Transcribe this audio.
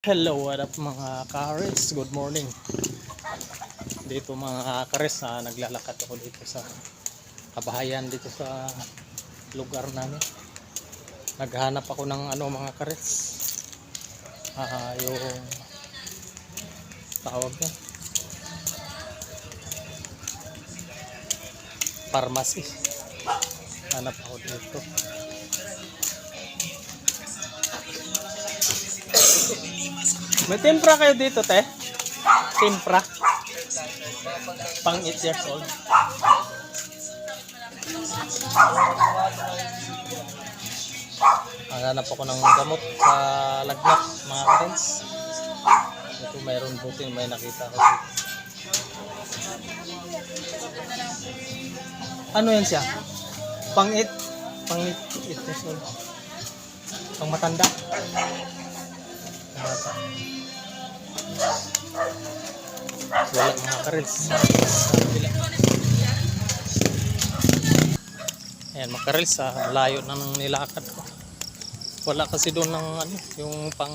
Hello, what up mga kares? Good morning. Dito mga kares, ah, naglalakad ako dito sa kabahayan dito sa lugar namin. Naghanap ako ng ano mga kares. Ah, yung tawag na. Pharmacy. Hanap ako dito. May tempra kayo dito, te? Tempra. Pang 8 years old. Hanap ako ng gamot sa lagnat, mga karins. Ito mayroon buti, may nakita ko dito. Ano yan siya? Pang 8? Pang 8 years old. Pang matanda? Bata. Wala mga karils. Ayan mga karils, ah, layo na ng nilakad ko. Wala kasi doon ng ano, yung pang